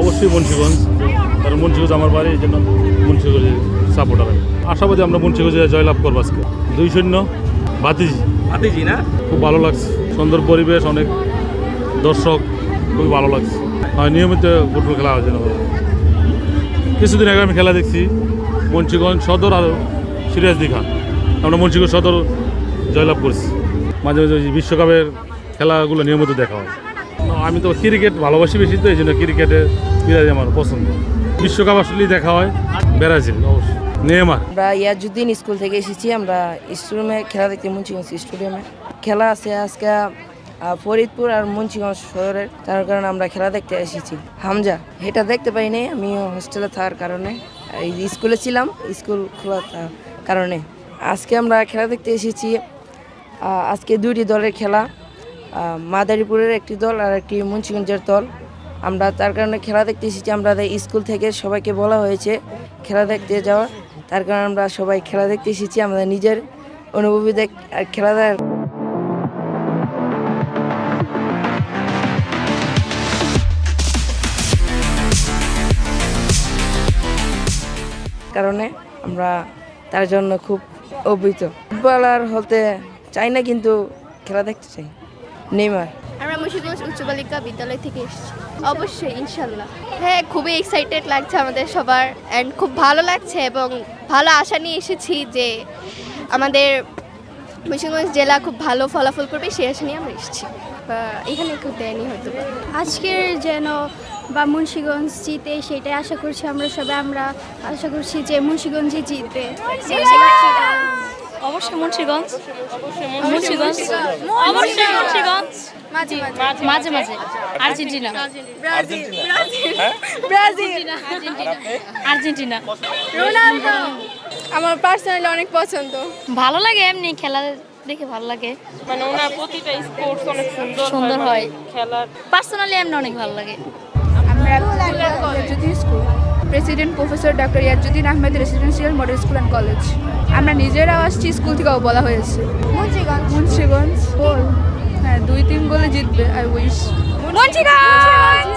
অবশ্যই মুন্সিগঞ্জ। কারণ মুন্সিগঞ্জ আমার বাড়ি এই জন্য মুন্সিগঞ্জে সাপোর্টার আমি আশাবাদী আমরা মুন্সিগঞ্জে জয়লাভ করব আজকে। দুই শূন্য বাতিজি। ভাতিজি না? খুব ভালো লাগছে। সুন্দর পরিবেশ অনেক দর্শক খুবই ভালো লাগছে। হয় নিয়মিত ফুটবল খেলা হয় যেন। কিছুদিন আগে আমি খেলা দেখছি মুন্সিগঞ্জ সদর আর সিরিয়াস দীঘা। আমরা মুন্সিগঞ্জ সদর জয়লাভ করছি। মাঝে মাঝে বিশ্বকাপের খেলাগুলো নিয়মিত দেখা হয়। আমি তো ক্রিকেট ভালোবাসি বেশি তো, এই জন্য ক্রিকেটের প্লেয়ারই আমার পছন্দ। বিশ্বকাপ আসলেই দেখা হয়। ব্রাজিল, অবশ্যই। নেমার আমরা ইয়াজুদ্দিন স্কুল থেকে এসেছি, আমরা স্টেডিয়ামে খেলা দেখতে, মুন্সিগঞ্জ স্টেডিয়ামে। খেলা আছে আজকে ফরিদপুর আর মুন্সিগঞ্জ শহরের। তার কারণে আমরা খেলা দেখতে এসেছি। হামজা, এটা দেখতে পাইনি আমি হোস্টেলে থাকার কারণে। স্কুলে ছিলাম, স্কুল খোলা কারণে। আজকে আমরা খেলা দেখতে এসেছি আজকে দুইটি দলের খেলা। মাদারীপুরের একটি দল আর একটি মুন্সিগঞ্জের দল। আমরা তার কারণে খেলা দেখতে এসেছি আমাদের স্কুল থেকে সবাইকে বলা হয়েছে খেলা দেখতে যাওয়ার তার কারণে আমরা সবাই খেলা দেখতে এসেছি, আমাদের নিজের অনুভূতি দেখ আর খেলা কারণে আমরা তার জন্য খুব অভিহিত ফুটবলার হতে চাই না, কিন্তু খেলা দেখতে চাই। নেইমার। আমরা মুন্সিগঞ্জ উচ্চ বালিকা বিদ্যালয় থেকে এসেছি। অবশ্যই ইনশাল্লাহ। হ্যাঁ খুবই এক্সাইটেড লাগছে আমাদের সবার অ্যান্ড খুব ভালো লাগছে এবং ভালো আশা নিয়ে এসেছি যে আমাদের মুন্সিগঞ্জ জেলা খুব ভালো ফলাফল করবে সেই আশা নিয়ে আমরা এসেছি। এখানে খুব দেয়নি হয়তো আজকের যেন বা মুন্সিগঞ্জ জিতে সেটাই আশা করছি আমরা সবাই। আমরা আশা করছি যে মুন্সিগঞ্জই জিতবে। অবশ্যই মুন্সিগঞ্জ। মুন্সিগঞ্জ। অবশ্যই মুন্সিগঞ্জ। মাঝে মাঝে। আর্জেন্টিনা। আর্জেন্টিনা। আমার পার্সোনালি অনেক পছন্দ। ভালো লাগে এমনি খেলা দেখে ভালো লাগে। মানে ওনার প্রতিটা স্পোর্টস অনেক সুন্দর সুন্দর মানে হয়। খেলার পার্সোনালি এমনি অনেক ভালো লাগে। আমরা president professor doctor Iajuddin Ahmed residential model school and college আমরা নিজেরাও আসছি স্কুল থেকেও বলা হয়েছে। মুন্সিগঞ্জ। মুন্সিগঞ্জ গোল। হ্যাঁ দুই তিন গোলে জিতবে আই উইশ মুন্সিগঞ্জ!